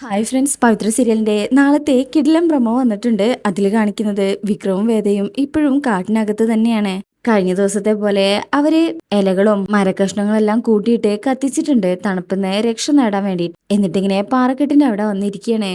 Hi friends പവിത്ര സീരിയലിന്റെ നാളത്തെ കിടിലം പ്രമോ വന്നിട്ടുണ്ട്. അതിൽ കാണിക്കുന്നത് വിക്രവും വേദയും ഇപ്പോഴും കാട്ടിനകത്ത് തന്നെയാണ്. കഴിഞ്ഞ ദിവസത്തെ പോലെ അവർ ഇലകളും മരക്കഷ്ണങ്ങളും എല്ലാം കൂട്ടിയിട്ട് കത്തിച്ചിട്ടുണ്ട്. തണുപ്പിന്ന് രക്ഷ നേടാൻ വേണ്ടി എന്നിട്ടിങ്ങനെ പാറക്കെട്ടിന്റെ അവിടെ വന്നിരിക്കുകയാണ്.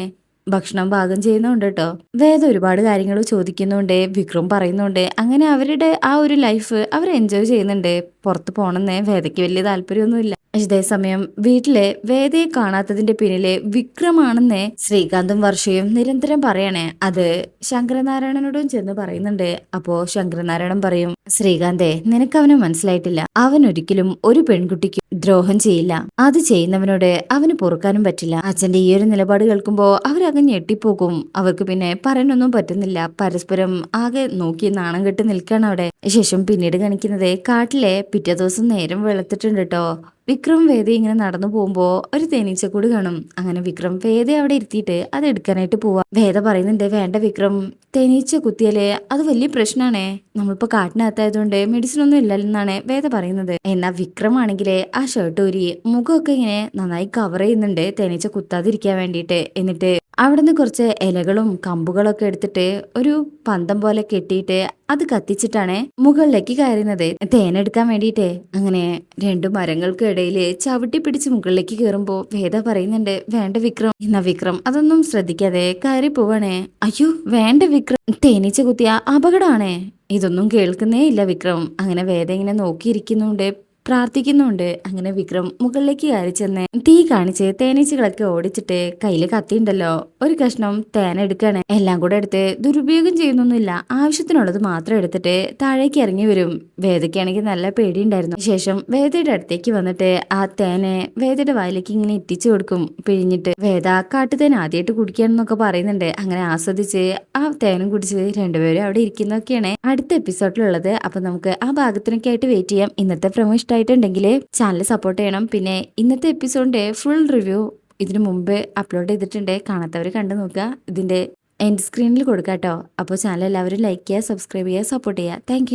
ഭക്ഷണം പാകം ചെയ്യുന്നുണ്ട് കേട്ടോ വേദ ഒരുപാട് കാര്യങ്ങൾ ചോദിക്കുന്നുണ്ട് വിക്രം പറയുന്നുണ്ട്. അങ്ങനെ അവരുടെ ആ ഒരു ലൈഫ് അവർ എൻജോയ് ചെയ്യുന്നുണ്ട്. പുറത്ത് പോകണമെന്ന് വേദയ്ക്ക് വലിയ താല്പര്യമൊന്നുമില്ല. അതേസമയം വീട്ടിലെ വേദയെ കാണാത്തതിന്റെ പിന്നിലെ വിക്രമാണെന്ന് ശ്രീകാന്തും വർഷയും നിരന്തരം പറയണേ. അത് ശങ്കരനാരായണനോടും ചെന്ന് പറയുന്നുണ്ട്. അപ്പോ ശങ്കരനാരായണൻ പറയും ശ്രീകാന്തേ നിനക്ക് അവനെ മനസ്സിലായിട്ടില്ല. അവൻ ഒരിക്കലും ഒരു പെൺകുട്ടിക്ക് ദ്രോഹം ചെയ്യില്ല. അത് ചെയ്യുന്നവനോട് അവന് പൊറുക്കാനും പറ്റില്ല. അച്ഛന്റെ ഈ ഒരു നിലപാട് കേൾക്കുമ്പോ അവരങ്ങ് ഞെട്ടിപ്പോകും. അവർക്ക് പിന്നെ പറയാനൊന്നും പറ്റുന്നില്ല. പരസ്പരം ആകെ നോക്കി നാണം കെട്ട് നിൽക്കാണ് അവിടെ. ശേഷം പിന്നീട് കാണിക്കുന്നത് കാട്ടിലെ പിറ്റേ ദിവസം നേരം വെളുത്തിട്ടുണ്ട് കേട്ടോ വിക്രം വേദ ഇങ്ങനെ നടന്നു പോകുമ്പോ ഒരു തേനീച്ചക്കൂട് കാണും. അങ്ങനെ വിക്രം വേദ അവിടെ ഇരുത്തിയിട്ട് അത് എടുക്കാനായിട്ട് പോവാ. വേദ പറയുന്നുണ്ട് വേണ്ട വിക്രം. തേനീച്ച കുത്തിയാലേ അത് വലിയ പ്രശ്നമാണേ നമ്മളിപ്പോ കാട്ടിനകത്തായതുകൊണ്ട് മെഡിസിൻ ഒന്നും ഇല്ലെന്നാണ് വേദ പറയുന്നത്. എന്നാ വിക്രം ആണെങ്കിലേ ആ ഷർട്ട് ഊരി മുഖമൊക്കെ ഇങ്ങനെ നന്നായി കവർ ചെയ്യുന്നുണ്ട് തേനീച്ച കുത്താതിരിക്കാൻ വേണ്ടിയിട്ട്. എന്നിട്ട് അവിടുന്ന് കുറച്ച് ഇലകളും കമ്പുകളൊക്കെ എടുത്തിട്ട് ഒരു പന്തം പോലെ കെട്ടിയിട്ട് അത് കത്തിച്ചിട്ടാണ് മുകളിലേക്ക് കയറുന്നത്. തേനെടുക്കാൻ വേണ്ടിയിട്ട് അങ്ങനെ രണ്ടു മരങ്ങൾക്ക് ഇടയിൽ ചവിട്ടി പിടിച്ച് മുകളിലേക്ക് കയറുമ്പോ വേദ പറയുന്നുണ്ട് വേണ്ട വിക്രം. എന്നാ വിക്രം അതൊന്നും ശ്രദ്ധിക്കാതെ കയറി പോവാണേ. അയ്യോ വേണ്ട വിക്രം. തേനീച്ച കുത്തിയ അപകടമാണേ. ഇതൊന്നും കേൾക്കുന്നേ ഇല്ല വിക്രം. അങ്ങനെ വേദ ഇങ്ങനെ നോക്കിയിരിക്കുന്നുണ്ട്. പ്രാർത്ഥിക്കുന്നുണ്ട്. അങ്ങനെ വിക്രം മുകളിലേക്ക് കയറി ചെന്ന് തീ കാണിച്ച് തേനീച്ചകളൊക്കെ ഓടിച്ചിട്ട് കയ്യിൽ കത്തിയുണ്ടല്ലോ. ഒരു കഷ്ണം തേന എടുക്കാണ്. എല്ലാം കൂടെ എടുത്ത് ദുരുപയോഗം ചെയ്യുന്നൊന്നുമില്ല. ആവശ്യത്തിനുള്ളത് മാത്രം എടുത്തിട്ട് താഴേക്ക് ഇറങ്ങി വരും. വേദയ്ക്കാണെങ്കിൽ നല്ല പേടിയുണ്ടായിരുന്നു. ശേഷം വേദയുടെ അടുത്തേക്ക് വന്നിട്ട് ആ തേനെ വേദയുടെ വായിലേക്ക് ഇങ്ങനെ എത്തിച്ചു കൊടുക്കും. പിഴിഞ്ഞിട്ട് വേദ കാട്ടുതേൻ ആദ്യമായിട്ട് കുടിക്കാന്നൊക്കെ പറയുന്നുണ്ട്. അങ്ങനെ ആസ്വദിച്ച് ആ തേനും കുടിച്ച് രണ്ടുപേരും അവിടെ ഇരിക്കുന്നൊക്കെയാണ് അടുത്ത എപ്പിസോഡിലുള്ളത് അപ്പൊ നമുക്ക് ആ ഭാഗത്തിനൊക്കെ ആയിട്ട് വെയിറ്റ് ചെയ്യാം. ഇന്നത്തെ പ്രമോ ഇഷ്ടമായിട്ടുണ്ടെങ്കിൽ ചാനൽ സപ്പോർട്ട് ചെയ്യണം. പിന്നെ ഇന്നത്തെ എപ്പിസോഡിന്റെ ഫുൾ റിവ്യൂ ഇതിനു മുമ്പ് അപ്ലോഡ് ചെയ്തിട്ടുണ്ട്. കാണാത്തവർ കണ്ടു നോക്കുക. ഇതിന്റെ എൻഡ് സ്ക്രീനിൽ കൊടുക്കാം കേട്ടോ അപ്പോൾ ചാനൽ എല്ലാവരും ലൈക്ക് ചെയ്യുക സബ്സ്ക്രൈബ് ചെയ്യുക സപ്പോർട്ട് ചെയ്യുക. താങ്ക്